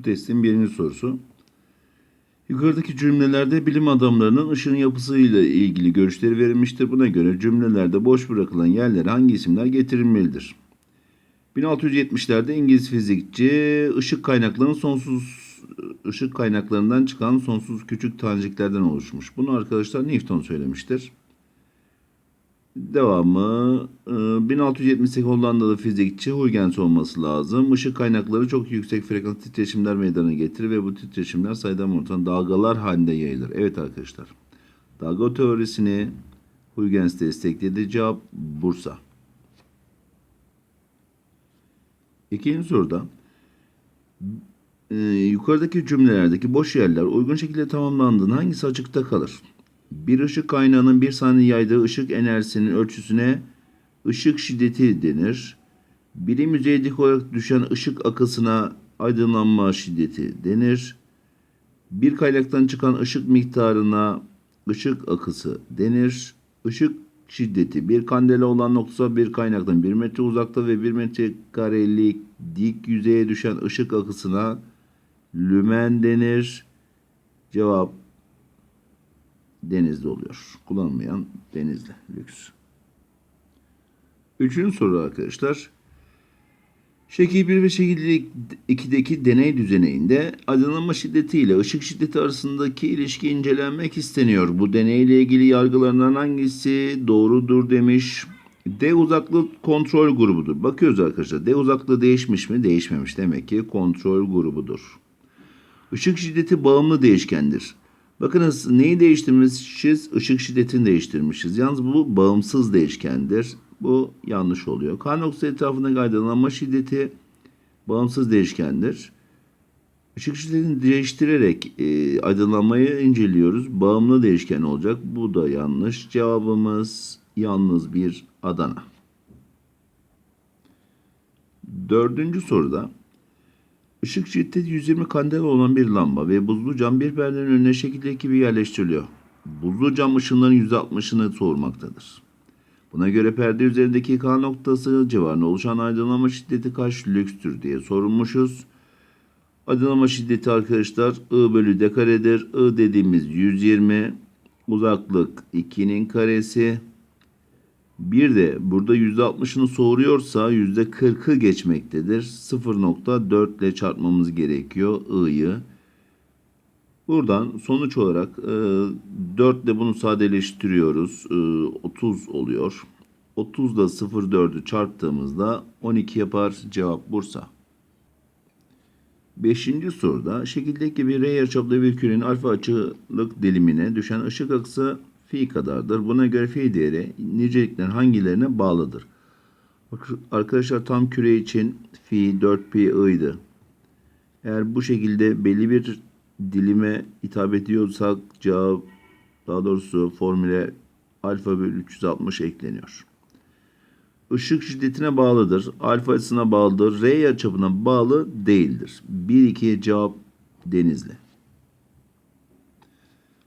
Bu testin birinci sorusu. Yukarıdaki cümlelerde bilim adamlarının ışığın yapısıyla ilgili görüşleri verilmiştir. Buna göre cümlelerde boş bırakılan yerlere hangi isimler getirilmelidir? 1670'lerde İngiliz fizikçi ışık kaynaklarının sonsuz ışık kaynaklarından çıkan sonsuz küçük taneciklerden oluşmuş. Bunu arkadaşlar Newton söylemiştir. Devamı e, 1678 Hollandalı fizikçi Huygens olması lazım. Işık kaynakları çok yüksek frekans titreşimler meydana getirir ve bu titreşimler saydam ortadan dalgalar halinde yayılır. Evet arkadaşlar. Dalga teorisini Huygens destekledi. Cevap Bursa. İkinci soruda e, yukarıdaki cümlelerdeki boş yerler uygun şekilde tamamlandığında hangisi açıkta kalır? Bir ışık kaynağının bir saniye yaydığı ışık enerjisinin ölçüsüne ışık şiddeti denir. Birim yüzeye dik olarak düşen ışık akısına aydınlanma şiddeti denir. Bir kaynaktan çıkan ışık miktarına ışık akısı denir. Işık şiddeti bir kandela olan noktası bir kaynaktan 1 metre uzakta ve 1 metre karelik dik yüzeye düşen ışık akısına lümen denir. Cevap denizli oluyor. Kullanılmayan denizli lüks. Üçüncü soru arkadaşlar. Şekil 1 ve şekil 2'deki deney düzeneğinde aydınlanma şiddeti ile ışık şiddeti arasındaki ilişki incelenmek isteniyor. Bu deneyle ilgili yargılarından hangisi doğrudur demiş. D uzaklık kontrol grubudur. Bakıyoruz arkadaşlar. D uzaklığı değişmiş mi? Değişmemiş. Demek ki kontrol grubudur. Işık şiddeti bağımlı değişkendir. Bakınız neyi değiştirmişiz? Işık şiddetini değiştirmişiz. Yalnız bu bağımsız değişkendir. Bu yanlış oluyor. K noktası etrafındaki aydınlanma şiddeti bağımsız değişkendir. Işık şiddetini değiştirerek e, aydınlanmayı inceliyoruz. Bağımlı değişken olacak. Bu da yanlış. Cevabımız yalnız bir Adana. Dördüncü soruda Işık şiddeti 120 kandela olan bir lamba ve buzlu cam bir perdenin önüne şekildeki gibi yerleştiriliyor. Buzlu cam ışınların %60'ını sormaktadır. Buna göre perde üzerindeki K noktası civarında oluşan aydınlanma şiddeti kaç lükstür diye sorulmuşuz. Aydınlanma şiddeti arkadaşlar I bölü d karedir. I dediğimiz 120. Uzaklık 2'nin karesi. Bir de burada %60'ını soruyorsa %40'ı geçmektedir. 0.4 ile çarpmamız gerekiyor I'yı. Buradan sonuç olarak e, 4 ile bunu sadeleştiriyoruz. E, 30 oluyor. 30 ile 0.4'ü çarptığımızda 12 yapar. Cevap Bursa. Beşinci soruda şekildeki bir R yarıçaplı bir kürenin alfa açılık dilimine düşen ışık akısı fi kadardır. Buna göre fi değeri niceliklerin hangilerine bağlıdır? Arkadaşlar tam küre için fi 4pi i'ydı. Eğer bu şekilde belli bir dilime hitap ediyorsak cevap daha doğrusu formüle alfa bölü 360 ekleniyor. Işık şiddetine bağlıdır. Alfa açısına bağlıdır. R yarıçapına bağlı değildir. 1-2 cevap denizli.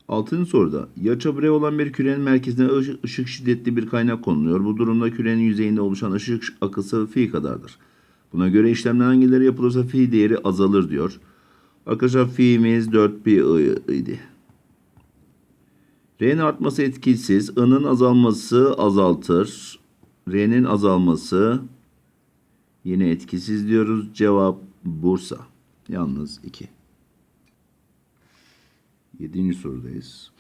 Altıncı soruda yarıçapı R olan bir kürenin merkezine ışık, şiddetli bir kaynak konuluyor. Bu durumda kürenin yüzeyinde oluşan ışık akısı fi kadardır. Buna göre işlemler hangileri yapılırsa fi değeri azalır diyor. Arkadaşlar fi'miz 4pi idi. R'nin artması etkisiz. I'nın azalması azaltır. R'nin azalması yine etkisiz diyoruz. Cevap Bursa. Yalnız 2. Yedinci sorudayız.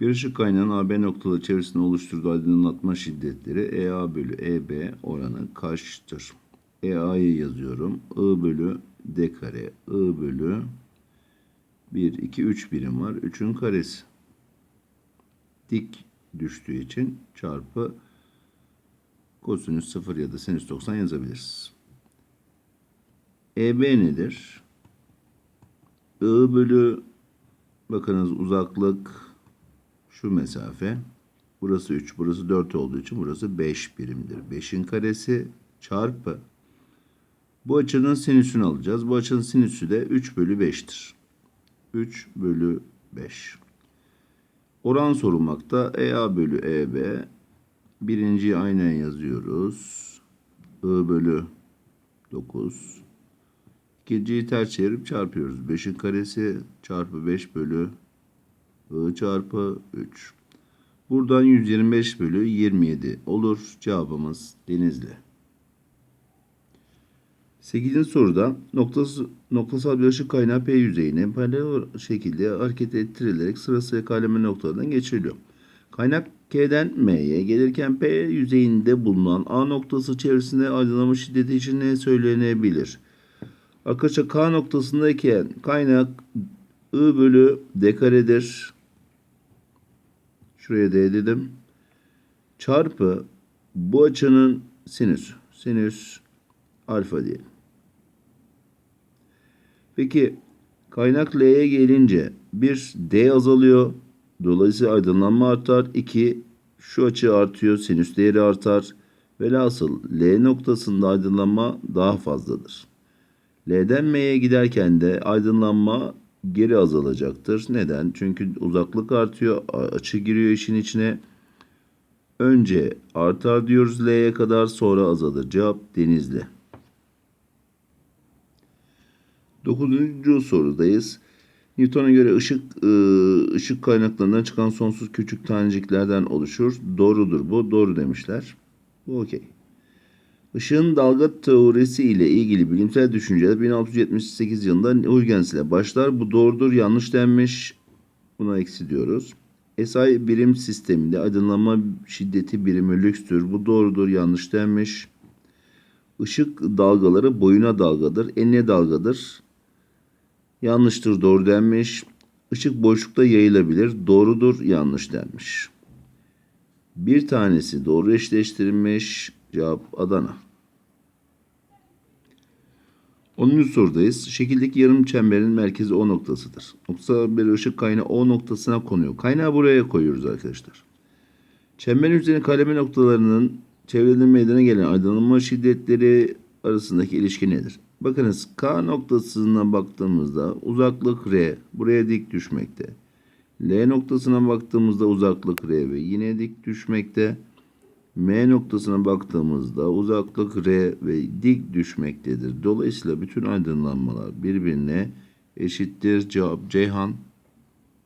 Bir ışık kaynağının AB noktalı çevresinde oluşturduğu aydınlatma şiddetleri EA bölü EB oranı kaçtır? EA'yı yazıyorum. I bölü D kare. I bölü 1, 2, 3 birim var. 3'ün karesi. Dik düştüğü için çarpı kosinüs 0 ya da sinüs 90 yazabiliriz. EB nedir? I bölü bakınız uzaklık şu mesafe. Burası 3, burası 4 olduğu için burası 5 birimdir. 5'in karesi çarpı bu açının sinüsünü alacağız. Bu açının sinüsü de 3 bölü 5'tir. 3 bölü 5. Oran sorulmakta. EA bölü EB. Birinciyi aynen yazıyoruz. I bölü 9. Geceyi ters çevirip çarpıyoruz. 5'in karesi çarpı 5 bölü I çarpı 3. Buradan 125 bölü 27 olur. Cevabımız Denizli. 8. soruda noktası, noktasal bir ışık kaynağı P yüzeyine paralel şekilde hareket ettirilerek sırasıyla kaleme noktalarından geçiriliyor. Kaynak K'den M'ye gelirken P yüzeyinde bulunan A noktası çevresinde aydınlanma şiddeti için ne söylenebilir? Arkadaşlar K noktasındayken kaynak I bölü D. Şuraya D dedim. Çarpı bu açının sinüs. Sinüs alfa diyelim. Peki kaynak L'ye gelince bir D azalıyor. Dolayısıyla aydınlanma artar. 2 şu açı artıyor. Sinüs değeri artar. Velhasıl L noktasında aydınlanma daha fazladır. L'den M'ye giderken de aydınlanma geri azalacaktır. Neden? Çünkü uzaklık artıyor. Açı giriyor işin içine. Önce artar diyoruz L'ye kadar sonra azalır. Cevap Denizli. Dokuzuncu sorudayız. Newton'a göre ışık ıı, ışık kaynaklarından çıkan sonsuz küçük taneciklerden oluşur. Doğrudur bu. Doğru demişler. Bu okey. Işığın dalga teorisi ile ilgili bilimsel düşünceler 1678 yılında Huygens ile başlar. Bu doğrudur, yanlış denmiş. Buna eksi diyoruz. SI birim sisteminde aydınlanma şiddeti birimi lükstür. Bu doğrudur, yanlış denmiş. Işık dalgaları boyuna dalgadır, enine dalgadır. Yanlıştır, doğru denmiş. Işık boşlukta yayılabilir. Doğrudur, yanlış denmiş. Bir tanesi doğru eşleştirilmiş. Cevap Adana. 10. sorudayız. Şekildeki yarım çemberin merkezi O noktasıdır. Noktasal bir ışık kaynağı O noktasına konuyor. Kaynağı buraya koyuyoruz arkadaşlar. Çemberin üzerine kaleme noktalarının çevreden meydana gelen aydınlanma şiddetleri arasındaki ilişki nedir? Bakınız K noktasına baktığımızda uzaklık R buraya dik düşmekte. L noktasına baktığımızda uzaklık R ve yine dik düşmekte. M noktasına baktığımızda uzaklık R ve dik düşmektedir. Dolayısıyla bütün aydınlanmalar birbirine eşittir. Cevap Ceyhan